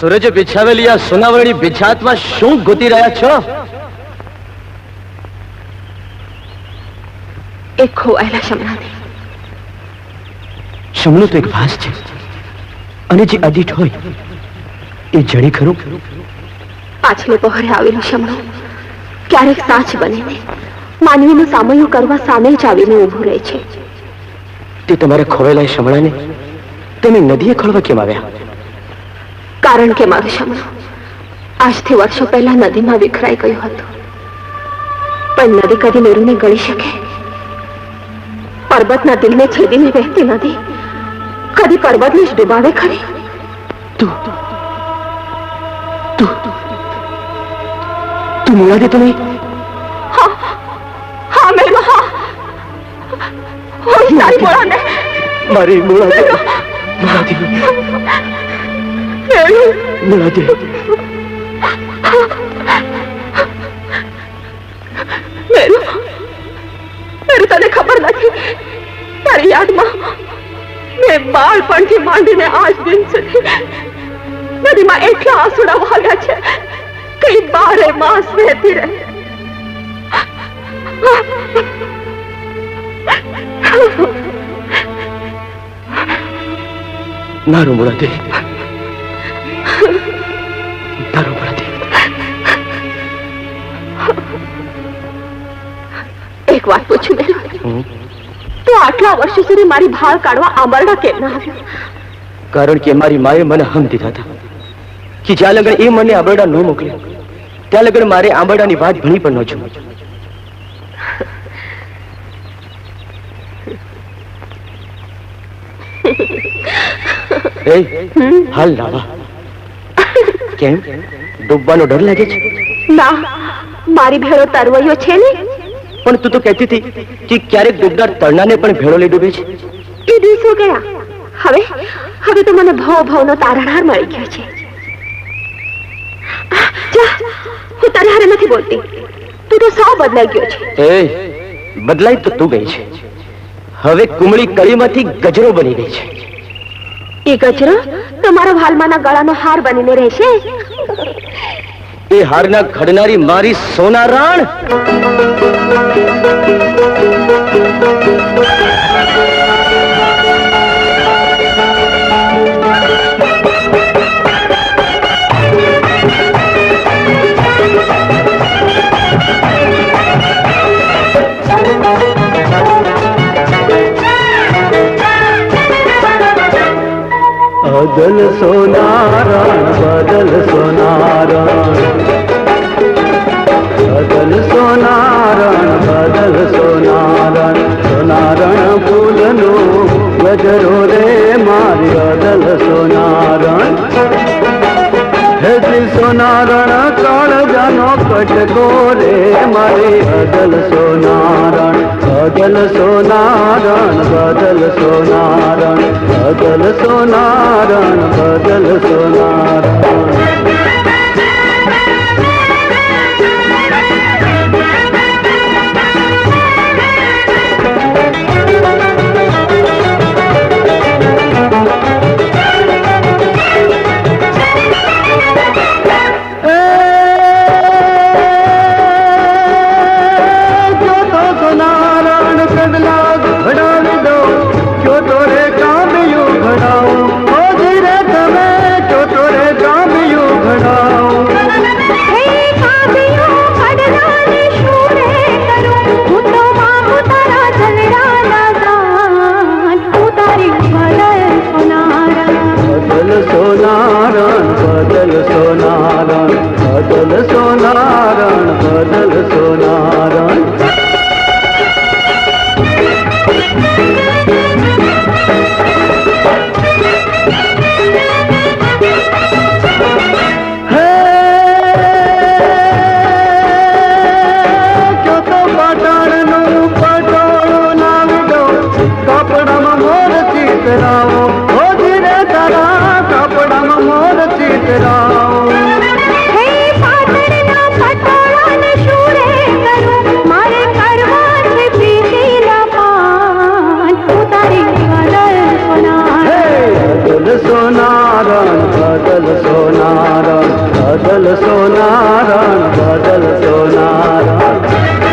સૂરજે બિછાવેલી આ સોનાવરણી બિછાતમાં શું ગોતી રહ્યા છો? એક ખોવાયેલા શમણાને શમણું તો એક વાસ છે. અને જે અડીઠ હોય એ જણી ખરું? પાછલે પહોરે આવેલું શમણું ક્યારેક સાચ બને માનવીનું સામયું કરવા સામે જ આવીને ઊભું રહે છે. તે તમારે ખોવેલા શમણાને તમે નદીએ ખોળવા કેમ આવ્યા? કારણ કે મારું શમણું આજથી વર્ષો પહેલા નદીમાં વિખરાઈ ગયું હતું. પણ નદી કદી મેરુને ગળી શકે? પર્વતના દિલને છેદીને વહેતી નદી કદી પર્વતને જ ડૂબાવે ખરી? તું તું તું મુરાદે તો નહીં? હા મેરુ હા. હું મારી મુરાદે મેરુ મુરાદે મેરુ મેરુ તને ખબર નથી? તારી યાદમાં મેં બાળપણથી માંડીને આજ દિન સુધી નદીમાં એટલા આંસુડા વાગ્યા છે. કઈ બારે માસ વહેતી રહે. મારું મુરાદે તારું એક વાત પૂછું તો આટલા વર્ષો સુધી મારી ભાળ કાઢવા આંબરડા કેમ ના આવ્યો? કારણ કે મારી માએ મને હમ દીધા હતા કે જ્યાં લગન એ મને આંબરડા ન મોકલે ત્યાં લગન મારે આંબરડાની વાત ભણી પણ ન છું હાલ લાવા. કેમ? ડૂબવાનો ડર લાગે છે? ના મારી ભેળો તરવૈયો છે ને? પણ તું તો કહેતી હતી કે ક્યારેક ડૂબનાર તરણાને પણ ભેળો લઈ ડૂબે છે. એ દિવસો ગયા. હવે હવે તો મને ભવ ભવનો તારણહાર મળી ગયો છે. જા હું તારી હારે નથી બોલતી. તું તો સાવ બદલાઈ ગયો છે. એ બદલાઈ તો તું ગઈ છે. હવે કુમળી કળીમાંથી ગજરો બની ગઈ છે. એ ગજરો? તમારા હાલમાંના ગળાનો હાર બનીને રહેશે? એ હારના ઘડનારી મારી સોના રાણ? અદલ સોનારણ બદલ સોનારણ બદલ સોનારણ બદલ સોનારણ સોનારણ ફૂલનો ગજરો રે મારી બદલ સોનારણ હેતી સોનારણ કાળજાનો કટકો રે મારી બદલ સોનારણ બદલ સોનારણ બદલ સોનારણ બદલ સોનારણ બદલ સોનારણ. સોનારણ બદલ સોનારણ બદલ સોનારણ બદલ સોનારણ બદલ સોનારણ.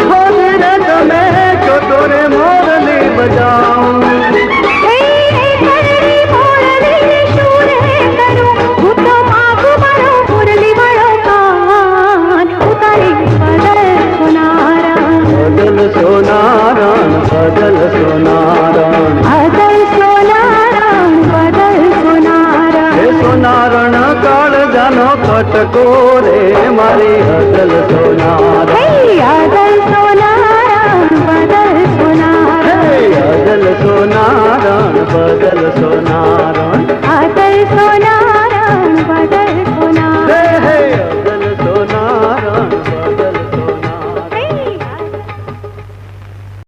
ખોલી રે તમે ચોથો રે મોરલી બજાવો. બદલ સોનારણ બદલ સોનારણ હે સોનારણ કાળ જાનો કટકો રે મારી હદલ સોનાર હે હદલ સોનારણ બદલ સોનાર